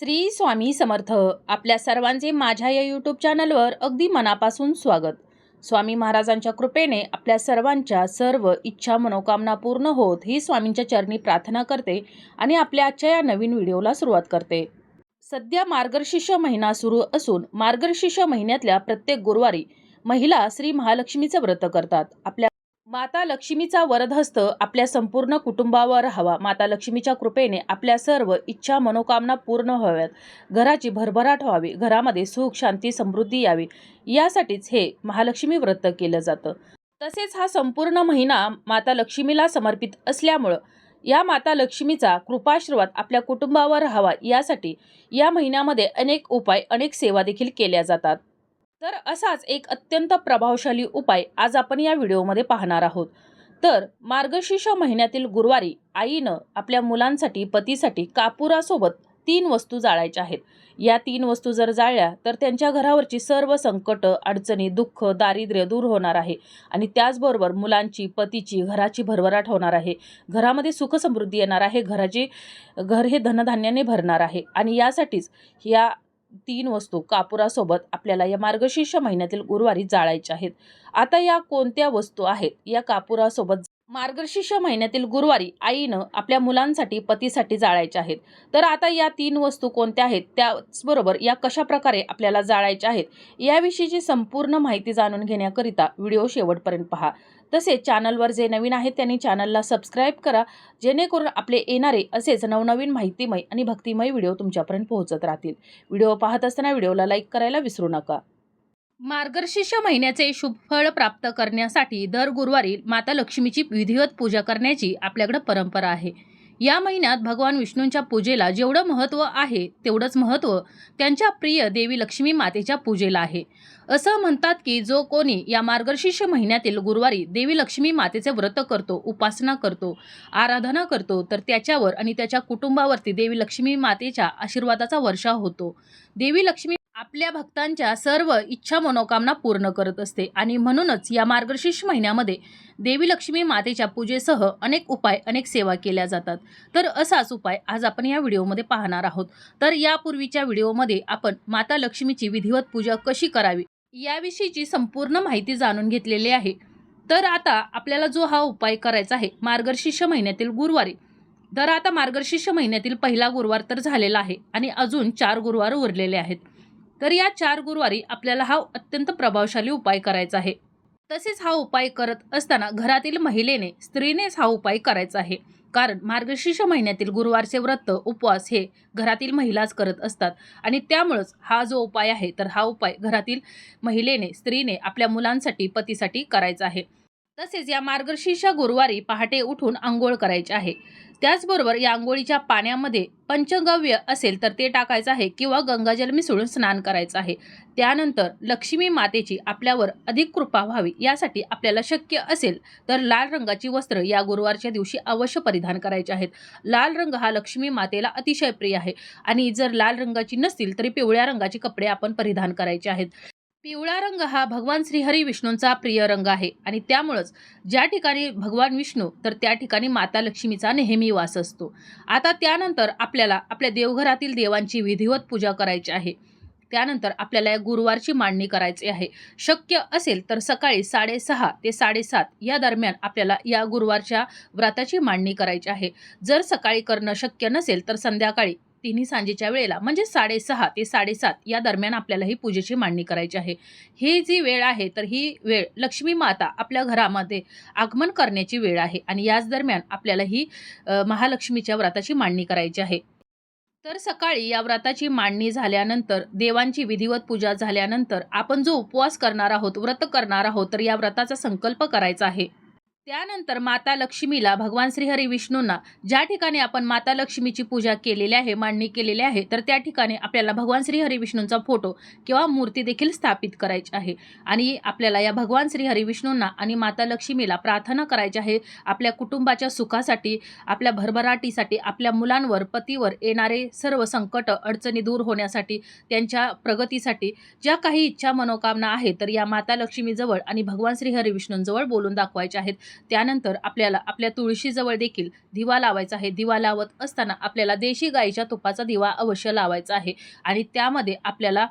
श्री स्वामी समर्थ आपल्या सर्वांचे माझ्या या यूट्यूब चॅनलवर अगदी मनापासून स्वागत. स्वामी महाराजांच्या कृपेने आपल्या सर्वांच्या सर्व इच्छा मनोकामना पूर्ण होत ही स्वामींच्या चरणी प्रार्थना करते आणि आपल्या आजच्या या नवीन व्हिडिओला सुरुवात करते. सध्या मार्गशीर्ष महिना सुरू असून मार्गशीर्ष महिन्यातल्या प्रत्येक गुरुवारी महिला श्री महालक्ष्मीचं व्रत करतात. आपल्या माता लक्ष्मीचा वरदहस्त आपल्या संपूर्ण कुटुंबावर हवा. माता लक्ष्मीच्या कृपेने आपल्या सर्व इच्छा मनोकामना पूर्ण व्हाव्यात. घराची भरभराट व्हावी. घरामध्ये सुख शांती समृद्धी यावी. यासाठीच हे महालक्ष्मी व्रत केलं जातं. तसेच हा संपूर्ण महिना माता लक्ष्मीला समर्पित असल्यामुळं या माता लक्ष्मीचा कृपाशीर्वाद आपल्या कुटुंबावर हवा. यासाठी या महिन्यामध्ये अनेक उपाय अनेक सेवा देखील केल्या जातात. तर असाच एक अत्यंत प्रभावशाली उपाय आज आपण या व्हिडिओमध्ये पाहणार आहोत. तर मार्गशीर्ष महिन्यातील गुरुवारी आईनं आपल्या मुलांसाठी पतीसाठी कापुरासोबत तीन वस्तू जाळायच्या आहेत. या तीन वस्तू जर जाळल्या तर त्यांच्या घरावरची सर्व संकट अडचणी दुःख दारिद्र्य दूर होणार आहे. आणि त्याचबरोबर मुलांची पतीची घराची भरभराट होणार आहे. घरामध्ये सुखसमृद्धी येणार आहे. घराचे घर हे धनधान्याने भरणार आहे. आणि यासाठीच या तीन वस्तू कापुरासोबत आपल्याला या मार्गशीर्ष महिन्यातील गुरुवारी जाळायच्या आहेत. आता या कोणत्या वस्तू आहेत? या कापुरासोबत मार्गशीर्ष महिन्यातील गुरुवारी आईनं आपल्या मुलांसाठी पतीसाठी जाळायच्या आहेत. तर आता या तीन वस्तू कोणत्या आहेत? त्याचबरोबर या कशा प्रकारे आपल्याला जाळायच्या आहेत? याविषयीची संपूर्ण माहिती जाणून घेण्याकरिता व्हिडिओ शेवटपर्यंत पहा. तसेच चॅनलवर जे नवीन आहेत त्यांनी चॅनलला सबस्क्राईब करा जेणेकरून आपले येणारे असेच नवनवीन माहितीमय आणि भक्तिमय व्हिडिओ तुमच्यापर्यंत पोहोचत राहतील. व्हिडिओ पाहत असताना व्हिडिओला लाईक करायला विसरू नका. मार्गशीर्ष महिन्याचे शुभ फळ प्राप्त करण्यासाठी दर गुरुवारी माता लक्ष्मीची विधिवत पूजा करण्याची आपल्याकडे परंपरा आहे. या महिन्यात भगवान विष्णूंच्या पूजेला जेवढं महत्त्व आहे तेवढंच महत्त्व त्यांच्या प्रिय देवी लक्ष्मी मातेच्या पूजेला आहे. असं म्हणतात की जो कोणी या मार्गशीर्ष महिन्यातील गुरुवारी देवी लक्ष्मी मातेचे व्रत करतो उपासना करतो आराधना करतो तर त्याच्यावर आणि त्याच्या कुटुंबावरती देवी लक्ष्मी मातेच्या आशीर्वादाचा वर्षा होतो. देवी लक्ष्मी आपल्या भक्तांच्या सर्व इच्छा मनोकामना पूर्ण करत असते. आणि म्हणूनच या मार्गशीर्ष महिन्यामध्ये देवी लक्ष्मी मातेच्या पूजेसह अनेक उपाय अनेक सेवा केल्या जातात. तर असाच उपाय आज आपण या व्हिडिओमध्ये पाहणार आहोत. तर यापूर्वीच्या व्हिडिओमध्ये आपण माता लक्ष्मीची विधिवत पूजा कशी करावी याविषयीची संपूर्ण माहिती जाणून घेतलेली आहे. तर आता आपल्याला जो हा उपाय करायचा आहे मार्गशीर्ष महिन्यातील गुरुवारी. तर आता मार्गशीर्ष महिन्यातील पहिला गुरुवार तर झालेला आहे आणि अजून चार गुरुवार उरलेले आहेत. तर या चार गुरुवारी आपल्याला हा अत्यंत प्रभावशाली उपाय करायचा आहे. तसेच हा उपाय करत असताना घरातील महिलेने स्त्रीनेच हा उपाय करायचा आहे. कारण मार्गशीर्ष महिन्यातील गुरुवारचे व्रत उपवास हे घरातील महिलाच करत असतात. आणि त्यामुळंच हा जो उपाय आहे तर हा उपाय घरातील महिलेने स्त्रीने आपल्या मुलांसाठी पतीसाठी करायचा आहे. तसेच या मार्गशीर्ष गुरुवारी पहाटे उठून आंघोळ करायची आहे. त्याचबरोबर या आंघोळीच्या पाण्यामध्ये पंचगव्य असेल तर ते टाकायचं आहे किंवा गंगाजल मिसळून स्नान करायचं आहे. त्यानंतर लक्ष्मी मातेची आपल्यावर अधिक कृपा व्हावी यासाठी आपल्याला शक्य असेल तर लाल रंगाची वस्त्र या गुरुवारच्या दिवशी अवश्य परिधान करायचे आहेत. लाल रंग हा लक्ष्मी मातेला अतिशय प्रिय आहे आणि जर लाल रंगाची नसतील तरी पिवळ्या रंगाचे कपडे आपण परिधान करायचे आहेत. पिवळा रंग हा भगवान श्रीहरी विष्णूंचा प्रिय रंग आहे. आणि त्यामुळंच ज्या ठिकाणी भगवान विष्णू तर त्या ठिकाणी माता लक्ष्मीचा नेहमी वास असतो. आता त्यानंतर आपल्याला आपल्या देवघरातील देवांची विधिवत पूजा करायची आहे. त्यानंतर आपल्याला या गुरुवारची मांडणी करायची आहे. शक्य असेल तर सकाळी साडेसहा ते साडेसात या दरम्यान आपल्याला या गुरुवारच्या व्रताची मांडणी करायची आहे. जर सकाळी करणं शक्य नसेल तर संध्याकाळी तिन्ही सांजेच्या वेळेला म्हणजे साडेसहा ते साडेसात या दरम्यान आपल्याला ही पूजेची मांडणी करायची आहे. ही जी वेळ आहे तर ही वेळ लक्ष्मी माता आपल्या घरामध्ये आगमन करण्याची वेळ आहे आणि याच दरम्यान आपल्याला ही महालक्ष्मीच्या व्रताची मांडणी करायची आहे. तर सकाळी या व्रताची मांडणी झाल्यानंतर देवांची विधिवत पूजा झाल्यानंतर आपण जो उपवास करणार आहोत व्रत करणार आहोत तर या व्रताचा संकल्प करायचा आहे. त्यानंतर माता लक्ष्मीला भगवान श्रीहरी विष्णूंना ज्या ठिकाणी आपण माता लक्ष्मीची पूजा केलेली आहे मांडणी केलेली आहे तर त्या ठिकाणी आपल्याला भगवान श्रीहरी विष्णूंचा फोटो किंवा मूर्ती देखील स्थापित करायची आहे. आणि आपल्याला या भगवान श्रीहरी विष्णूंना आणि माता लक्ष्मीला प्रार्थना करायची आहे. आपल्या कुटुंबाच्या सुखासाठी आपल्या भरभराटीसाठी आपल्या मुलांवर पतीवर येणारे सर्व संकट अडचणी दूर होण्यासाठी त्यांच्या प्रगतीसाठी ज्या काही इच्छा मनोकामना आहेत तर या माता लक्ष्मीजवळ आणि भगवान श्रीहरी विष्णूंजवळ बोलून दाखवायच्या आहेत. त्यानंतर आपल्याला आपल्या तुळशीजवळ देखील दिवा लावायचा आहे. दिवा लावत असताना आपल्याला देशी गाईच्या तुपाचा दिवा अवश्य लावायचा आहे. आणि त्यामध्ये आपल्याला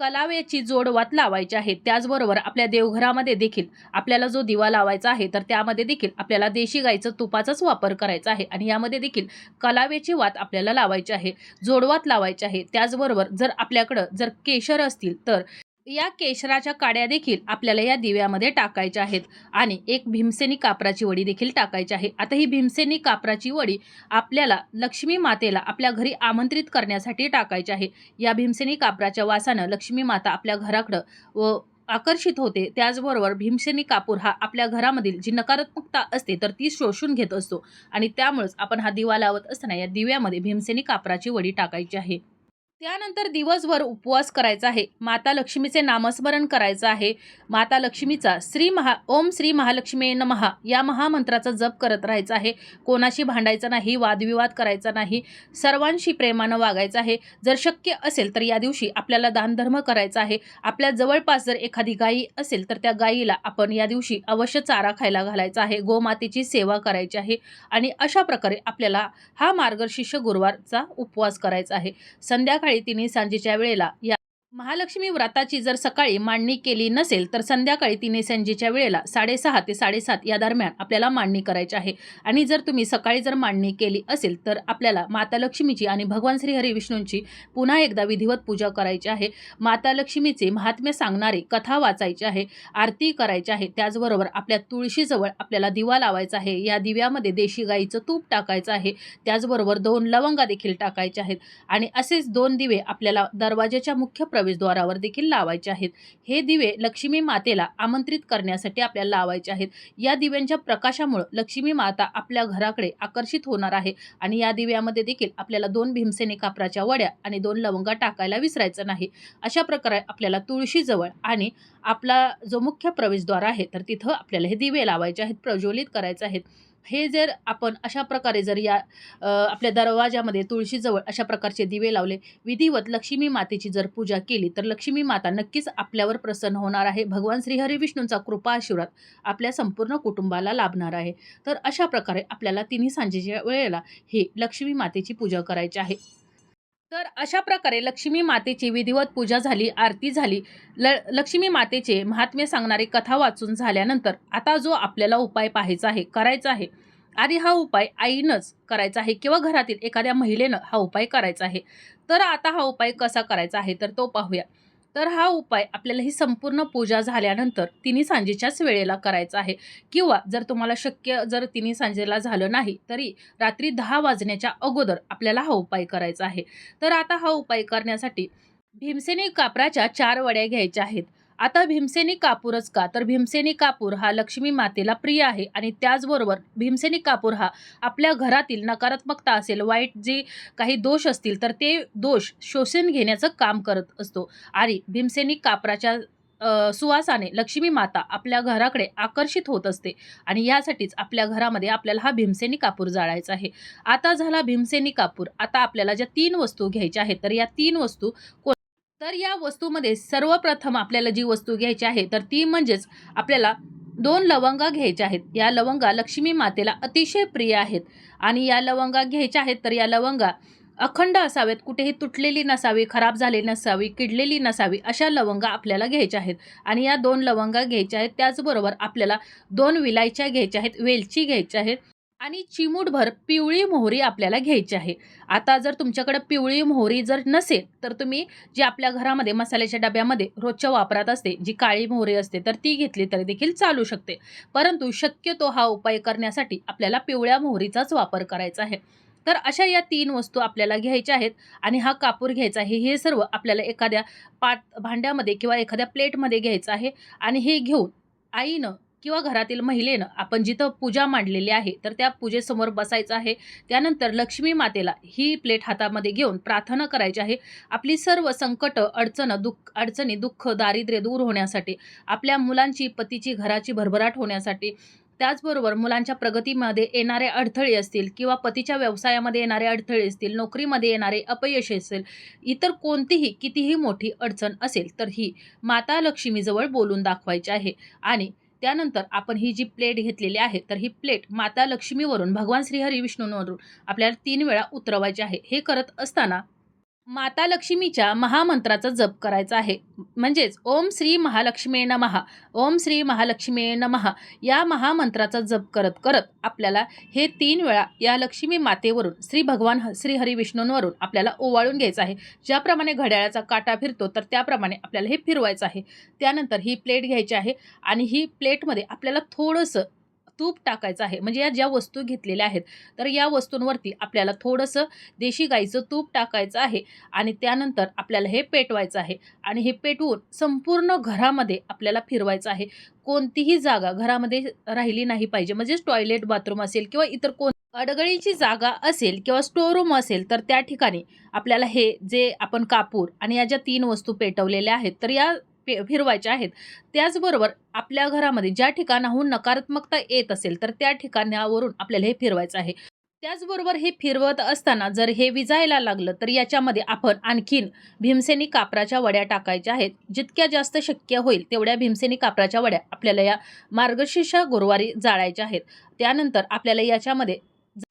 कलावेची जोडवात लावायची आहे. त्याचबरोबर आपल्या देवघरामध्ये देखील आपल्याला जो दिवा लावायचा आहे तर त्यामध्ये देखील आपल्याला देशी गाईचं तुपाचाच वापर करायचा आहे. आणि यामध्ये देखील कलावेची वात आपल्याला लावायची आहे. जोडवात लावायची आहे. त्याचबरोबर जर आपल्याकडं जर केशर असतील तर या केशराच्या काड्या देखील आपल्याला या दिव्यामध्ये टाकायच्या आहेत. आणि एक भीमसेनी कापराची वडी देखील टाकायची आहे. आता ही भीमसेनी कापराची वडी आपल्याला लक्ष्मी मातेला आपल्या घरी आमंत्रित करण्यासाठी टाकायची आहे. या भीमसेनी कापराच्या वासानं लक्ष्मी माता आपल्या घराकडं व आकर्षित होते. त्याचबरोबर भीमसेनी कापूर हा आपल्या घरामधील जी नकारात्मकता असते तर ती शोषून घेत असतो. आणि त्यामुळेच आपण हा दिवा लावत असताना या दिव्यामध्ये भीमसेनी कापराची वडी टाकायची आहे. त्यानंतर दिवसभर उपवास करायचा आहे. माता लक्ष्मीचे नामस्मरण करायचं आहे. माता लक्ष्मीचा श्री महा ओम श्री महालक्ष्मी नमहा या महामंत्राचा जप करत राहायचा आहे. कोणाशी भांडायचं नाही वादविवाद करायचा नाही. सर्वांशी प्रेमानं वागायचं आहे. जर शक्य असेल तर या दिवशी आपल्याला दानधर्म करायचा आहे. आपल्या जवळपास जर एखादी गायी असेल तर त्या गायीला आपण या दिवशी अवश्य चारा खायला घालायचा आहे. गोमातेची सेवा करायची आहे आणि अशा प्रकारे आपल्याला हा मार्गशीर्ष गुरुवारचा उपवास करायचा आहे. संध्याकाळी तिने सांजेच्या वेळेला या महालक्ष्मी व्रताची जर सकाळी मांडणी केली नसेल तर संध्याकाळी तिने संजेच्या वेळेला साडेसहा ते साडेसात या दरम्यान आपल्याला मांडणी करायची आहे. आणि जर तुम्ही सकाळी जर मांडणी केली असेल तर आपल्याला माता लक्ष्मीची आणि भगवान श्रीहरी विष्णूंची पुन्हा एकदा विधिवत पूजा करायची आहे. माता लक्ष्मीचे महात्म्य सांगणारे कथा वाचायची आहे आरती करायची आहे त्याचबरोबर आपल्या तुळशीजवळ आपल्याला दिवा लावायचा आहे. या दिव्यामध्ये देशी गाईचं तूप टाकायचं आहे त्याचबरोबर दोन लवंगा देखील टाकायच्या आहेत. आणि असेच दोन दिवे आपल्याला दरवाजाच्या मुख्य प्र प्रवेशद्वारावर देखील लावायचे आहेत. हे दिवे लक्ष्मी मातेला आमंत्रित करण्यासाठी आपल्याला लावायचे आहेत. या दिव्यांच्या प्रकाशामुळे लक्ष्मी माता आपल्या घराकडे आकर्षित होणार आहे आणि या दिव्यामध्ये देखील आपल्याला दोन भीमसेने कापराच्या वड्या आणि दोन लवंगा टाकायला विसरायचं नाही. अशा प्रकारे आपल्याला तुळशीजवळ आणि आपला जो मुख्य प्रवेशद्वार आहे तर तिथं आपल्याला हे दिवे लावायचे आहेत प्रज्वलित करायचे आहेत. हे जर आपण अशा प्रकारे जर या आपल्या दरवाजामध्ये तुळशीजवळ अशा प्रकारचे दिवे लावले विधिवत लक्ष्मी मातेची जर पूजा केली तर लक्ष्मी माता नक्कीच आपल्यावर प्रसन्न होणार आहे. भगवान श्रीहरी विष्णूंचा कृपा आशीर्वाद आपल्या संपूर्ण कुटुंबाला लाभणार आहे. तर अशा प्रकारे आपल्याला तिन्ही सांजेच्या वेळेला ही लक्ष्मी मातेची पूजा करायची आहे. तर अशा प्रकारे लक्ष्मी मातेची विधिवत पूजा झाली आरती झाली. ल लक्ष्मी मातेचे महात्म्य सांगणारी कथा वाचून झाल्यानंतर आता जो आपल्याला उपाय पाहायचा आहे करायचा आहे आणि हा उपाय आईनंच करायचा आहे किंवा घरातील एखाद्या महिलेनं हा उपाय करायचा आहे. तर आता हा उपाय कसा करायचा आहे तर तो पाहूया. तर हा उपाय आपल्याला ही संपूर्ण पूजा झाल्यानंतर तिन्ही सांजेच्याच वेळेला करायचा आहे. किंवा जर तुम्हाला शक्य जर तिन्ही सांजेला झालं नाही तरी रात्री दहा वाजण्याच्या अगोदर आपल्याला हा उपाय करायचा आहे. तर आता हा उपाय करण्यासाठी भीमसेनी कापराच्या चार वड्या घ्यायच्या आहेत. आता भीमसेनी कापूरच का? तर भीमसेनी कापूर हा लक्ष्मी मातेला प्रिय आहे आणि त्याचबरोबर भीमसेनी कापूर हा आपल्या घरातील नकारात्मकता असेल वाईट जे काही दोष असतील तर ते दोष शोषण घेण्याचं काम करत असतो. आणि भीमसेनी कापराच्या सुवासाने लक्ष्मी माता आपल्या घराकडे आकर्षित होत असते आणि यासाठीच आपल्या घरामध्ये आपल्याला हा भीमसेनी कापूर जाळायचा आहे. आता झाला भीमसेनी कापूर. आता आपल्याला ज्या तीन वस्तू घ्यायच्या आहेत तर या तीन वस्तू को तर या वस्तूमध्ये सर्वप्रथम आपल्याला जी वस्तू घ्यायची आहे तर ती म्हणजेच आपल्याला दोन लवंगा घ्यायच्या आहेत. या लवंगा लक्ष्मी मातेला अतिशय प्रिय आहेत. आणि या लवंगा घ्यायच्या आहेत तर या लवंगा अखंड असावेत. कुठेही तुटलेली नसावी खराब झालेली नसावी किडलेली नसावी अशा लवंगा आपल्याला घ्यायच्या आहेत. आणि या दोन लवंगा घ्यायच्या आहेत त्याचबरोबर आपल्याला दोन विलायच्या घ्यायच्या आहेत वेलची घ्यायच्या आहेत. आणि चिमूटभर पिवळी मोहरी आपल्याला घ्यायची आहे. आता जर तुमच्याकडे पिवळी मोहरी जर नसेल तर तुम्ही जी आपल्या घरामध्ये मसाल्याच्या डब्यामध्ये रोजच्या वापरात असते जी काळी मोहरी असते तर ती घेतली तरी देखील चालू शकते. परंतु शक्यतो हा उपाय करण्यासाठी आपल्याला पिवळ्या मोहरीचाच वापर करायचा आहे. तर अशा या तीन वस्तू आपल्याला घ्यायच्या आहेत आणि हा कापूर घ्यायचा आहे. हे सर्व आपल्याला एखाद्या पात भांड्यामध्ये किंवा एखाद्या प्लेटमध्ये घ्यायचं आहे आणि हे घेऊन आईनं किंवा घरातील महिलेनं आपण जिथं पूजा मांडलेली आहे तर त्या पूजेसमोर बसायचं आहे. त्यानंतर लक्ष्मी मातेला ही प्लेट हातामध्ये घेऊन प्रार्थना करायची आहे. आपली सर्व संकट अडचणं दुःख अडचणी दुःख दारिद्र्य दूर होण्यासाठी आपल्या मुलांची पतीची घराची भरभराट होण्यासाठी त्याचबरोबर मुलांच्या प्रगतीमध्ये येणारे अडथळे असतील किंवा पतीच्या व्यवसायामध्ये येणारे अडथळे असतील नोकरीमध्ये येणारे अपयश असेल इतर कोणतीही कितीही मोठी अडचण असेल तर ही माता लक्ष्मीजवळ बोलून दाखवायची आहे. आणि त्यानंतर आपण ही जी प्लेट घेतलेली आहे तर ही प्लेट माता लक्ष्मीवरून भगवान श्रीहरी विष्णूंवरून आपल्याला तीन वेळा उतरवायची आहे. हे करत असताना माता लक्ष्मीच्या महामंत्राचा जप करायचा आहे. म्हणजेच ओम श्री महालक्ष्मी नमहा ओम श्री महालक्ष्मी नमहा या महामंत्राचा जप करत करत आपल्याला हे तीन वेळा या लक्ष्मी मातेवरून श्री भगवान ह- श्री हरी विष्णूंवरून आपल्याला ओवाळून घ्यायचं आहे. ज्याप्रमाणे घड्याळाचा काटा फिरतो तर त्याप्रमाणे आपल्याला हे फिरवायचं आहे. त्यानंतर ही प्लेट घ्यायची आहे आणि ही प्लेटमध्ये आपल्याला थोडंसं तूप टाकायचं आहे. म्हणजे या ज्या वस्तू घेतलेल्या आहेत तर या वस्तूंवरती आपल्याला थोडंसं देशी गाईचं तूप टाकायचं आहे आणि त्यानंतर आपल्याला हे पेटवायचं आहे आणि हे पेटवून संपूर्ण घरामध्ये आपल्याला फिरवायचं आहे. कोणतीही जागा घरामध्ये राहिली नाही पाहिजे. म्हणजेच टॉयलेट बाथरूम असेल किंवा इतर कोण अडगळीची जागा असेल किंवा स्टोर रूम असेल तर त्या ठिकाणी आपल्याला हे जे आपण कापूर आणि या ज्या तीन वस्तू पेटवलेल्या आहेत तर या पे फिरवायच्या आहेत. त्याचबरोबर आपल्या घरामध्ये ज्या ठिकाणाहून नकारात्मकता येत असेल तर त्या ठिकाणावरून आपल्याला हे फिरवायचं आहे. त्याचबरोबर हे फिरवत असताना जर हे विजायला लागलं तर याच्यामध्ये आपण आणखीन भीमसेनी कापराच्या वड्या टाकायच्या आहेत. जितक्या जास्त शक्य होईल तेवढ्या भीमसेनी कापराच्या वड्या आपल्याला या मार्गशीर्ष गुरुवारी जाळायच्या आहेत. त्यानंतर आपल्याला याच्यामध्ये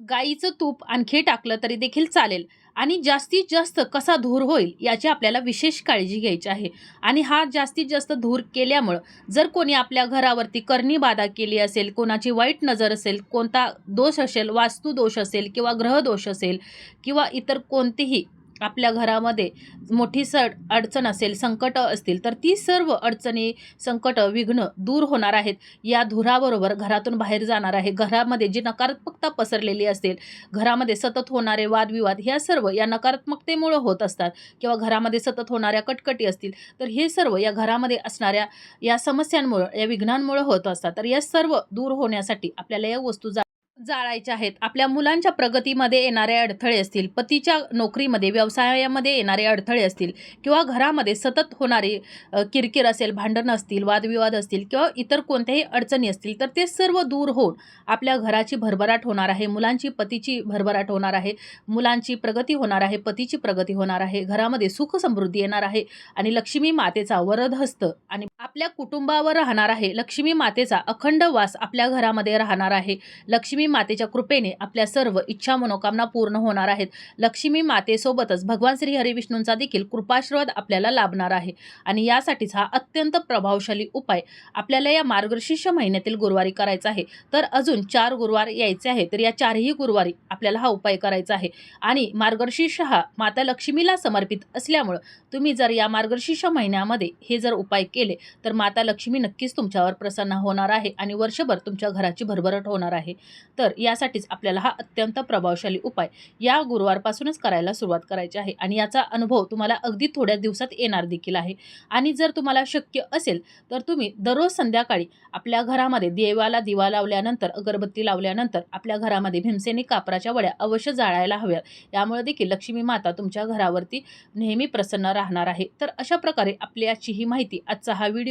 गाईचं तूप आणखी टाकलं तरी देखील चालेल. आणि जास्तीत जास्त कसा धूर होईल याची आपल्याला विशेष काळजी घ्यायची आहे. आणि हा जास्तीत जास्त धूर केल्यामुळं जर कोणी आपल्या घरावरती करणी बाधा केली असेल कोणाची वाईट नजर असेल कोणता दोष असेल वास्तुदोष असेल किंवा ग्रहदोष असेल किंवा इतर कोणतीही आपल्या घरामध्ये मोठी सड अडचण असेल संकट असतील तर ती सर्व अडचणी संकट विघ्न दूर होणार आहेत. या धुराबरोबर घरातून बाहेर जाणार आहे. घरामध्ये जी नकारात्मकता पसरलेली असेल घरामध्ये सतत होणारे वादविवाद ह्या सर्व या नकारात्मकतेमुळं होत असतात. किंवा घरामध्ये सतत होणाऱ्या कटकटी असतील तर हे सर्व या घरामध्ये असणाऱ्या या समस्यांमुळं या विघ्नांमुळं होत असतात. तर या सर्व दूर होण्यासाठी आपल्याला या वस्तू जा जाळायच्या आहेत. आपल्या मुलांच्या प्रगतीमध्ये येणारे अडथळे असतील पतीच्या नोकरीमध्ये व्यवसायामध्ये येणारे अडथळे असतील किंवा घरामध्ये सतत होणारे किरकिर असेल भांडणं असतील वादविवाद असतील किंवा इतर कोणत्याही अडचणी असतील तर ते सर्व दूर होऊन आपल्या घराची भरभराट होणार आहे मुलांची पतीची भरभराट होणार आहे मुलांची प्रगती होणार आहे पतीची प्रगती होणार आहे घरामध्ये सुख समृद्धी येणार आहे आणि लक्ष्मी मातेचा वरदहस्त आणि आपल्या कुटुंबावर राहणार आहे. लक्ष्मी मातेचा अखंड वास आपल्या घरामध्ये राहणार आहे. लक्ष्मी मातेच्या कृपेने आपल्या सर्व इच्छा मनोकामना पूर्ण होणार आहेत. लक्ष्मी मातेसोबतच भगवान श्री हरिविष्णूंचा देखील कृपाश्रवाद आपल्याला लाभणार आहे. आणि यासाठीच हा अत्यंत प्रभावशाली उपाय आपल्याला या मार्गशीर्ष महिन्यातील गुरुवारी करायचा आहे. तर अजून चार गुरुवार यायचे आहे तर या चारही गुरुवारी आपल्याला हा उपाय करायचा आहे. आणि मार्गशीर्ष हा माता लक्ष्मीला समर्पित असल्यामुळं तुम्ही जर या मार्गशीर्ष महिन्यामध्ये हे जर उपाय केले तर माता लक्ष्मी नक्कीच तुमच्यावर प्रसन्न होणार आहे आणि वर्षभर तुमच्या घराची भरभराट होणार आहे. तर यासाठीच आपल्याला हा अत्यंत प्रभावशाली उपाय या गुरुवारपासूनच करायला सुरुवात करायची आहे आणि याचा अनुभव तुम्हाला अगदी थोड्या दिवसात येणार देखील आहे. आणि जर तुम्हाला शक्य असेल तर तुम्ही दररोज संध्याकाळी आपल्या घरामध्ये देवाला दिवा लावल्यानंतर अगरबत्ती लावल्यानंतर आपल्या घरामध्ये भीमसेनी कापराच्या वड्या अवश्य जाळायला हव्यात. यामुळे देखील लक्ष्मी माता तुमच्या घरावरती नेहमी प्रसन्न राहणार आहे. तर अशा प्रकारे आपल्याची ही माहिती आजचा हा व्हिडिओ